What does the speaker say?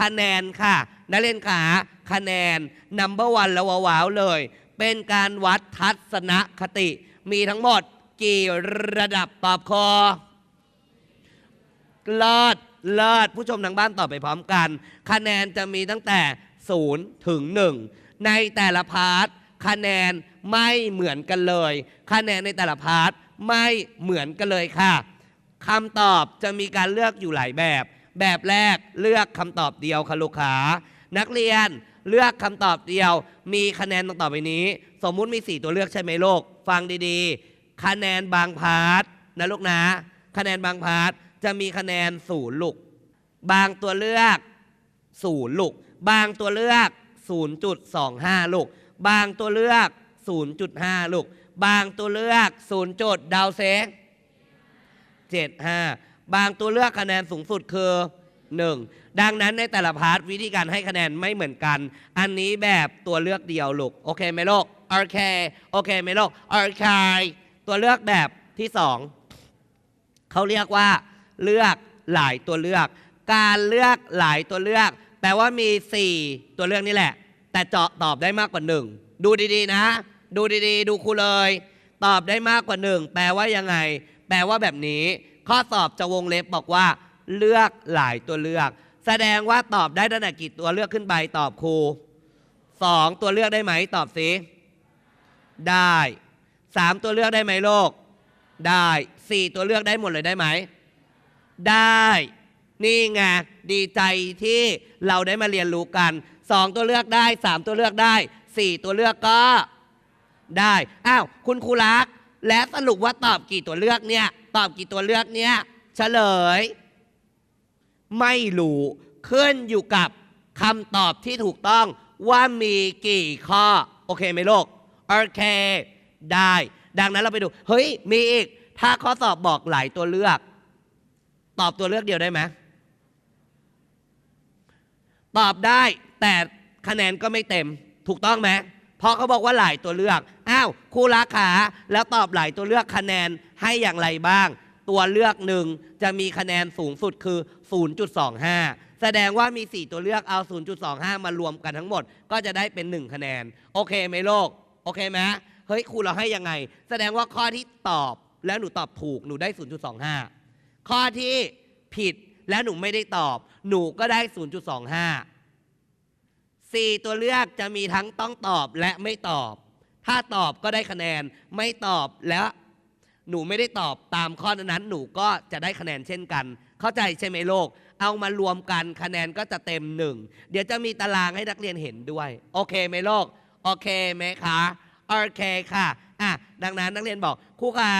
คะแนนค่ะนักเรียนขาคะแนน number one แล้วว้าวเลย เป็นการวัดทัศนคติ มีทั้งหมดกี่ระดับตอบคอเลิศเลิศผู้ชมทางบ้านตอบไปพร้อมกัน คะแนนจะมีตั้งแต่ 0 ถึง 1 ในแต่ละพาร์ทคะแนนไม่เหมือนกันเลย คะแนนในแต่ละพาร์ทไม่เหมือนกันเลยค่ะคำตอบจะมีการเลือกอยู่หลายแบบ แบบแรกเลือกคำตอบเดียวค่ะลูกค้านักเรียนเลือกคำตอบเดียว มีคะแนนต่อไปนี้ สมมุติมี 4 ตัวเลือกใช่ไหมลูก ฟังดีๆ คะแนนบางพาร์ทนะลูกนะ คะแนนบางพาร์ทจะมีคะแนนศูนย์ลูก บางตัวเลือกศูนย์ลูก บางตัวเลือก 0.25 ลูก บางตัวเลือก 0.5 ลูก บางตัวเลือก 0. จุดดาวเซก75 บางตัวเลือกคะแนนสูงสุดคือ 1 ดังนั้นในแต่ละพาร์ทวิธีการให้คะแนนไม่เหมือนกัน อันนี้แบบตัวเลือกเดียวลูกโอเคไหมลูกโอเคโอเคไหมลูกโอเคตัวเลือกแบบที่สองเขาเรียกว่าเลือกหลายตัวเลือก การเลือกหลายตัวเลือก แปลว่ามี 4 ตัวเลือกนี่แหละ แต่เจาะตอบได้มากกว่า 1 ดูดีๆนะ ดูดีๆ ดูครูเลย ตอบได้มากกว่า 1 แปลว่ายังไง แปลว่าแบบนี้ ข้อสอบจะวงเล็บบอกว่า เลือกหลายตัวเลือก แสดงว่าตอบได้ตั้งแต่กี่ตัวเลือกขึ้นไปตอบครูสองตัวเลือกได้ไหมตอบสิได้สามตัวเลือกได้ไหมโลก ได้สี่ตัวเลือกได้หมดเลยได้ไหม ได้นี่ไงดีใจที่เราได้มาเรียนรู้กันสองตัวเลือกได้สามตัวเลือกได้สี่ตัวเลือกก็ได้อ้าวคุณครูรัก และสรุปว่าตอบกี่ตัวเลือกเนี่ย ตอบกี่ตัวเลือกเนี่ยเฉลย ไม่รู้ขึ้นอยู่กับคำตอบที่ถูกต้องว่ามีกี่ข้อ โอเคไหมลูกโอเค ได้ ดังนั้นเราไปดู เฮ้ย มีอีก ถ้าข้อสอบบอกหลายตัวเลือก ตอบตัวเลือกเดียวได้ไหมตอบได้แต่คะแนนก็ไม่เต็ม ถูกต้องไหม เพราะเขาบอกว่าหลายตัวเลือก อ้าวครูราขาแล้วตอบหลายตัวเลือกคะแนนให้อย่างไรบ้าง ตัวเลือกหนึ่งจะมีคะแนนสูงสุดคือ 0.25 แสดงว่ามี 4 ตัวเลือกเอา 0.25 มารวมกันทั้งหมด ก็จะได้เป็น 1 คะแนน โอเคไหมโลก โอเคไหมเฮ้ยครูเราให้ยังไง แสดงว่าข้อที่ตอบแล้วหนูตอบถูกหนูได้ 0.25 ข้อที่ผิดแล้วหนูไม่ได้ตอบ หนูก็ได้ 0.25 สี่ตัวเลือกจะมีทั้งต้องตอบและไม่ตอบ ถ้าตอบก็ได้คะแนน ไม่ตอบแล้วหนูไม่ได้ตอบตามข้อนั้น หนูก็จะได้คะแนนเช่นกัน เข้าใจใช่ไหมโลก เอามารวมกันคะแนนก็จะเต็มหนึ่ง เดี๋ยวจะมีตารางให้นักเรียนเห็นด้วย โอเคไหมโลก โอเคไหมคะ โอเคค่ะ อะ ดังนั้นนักเรียนบอกครูคะ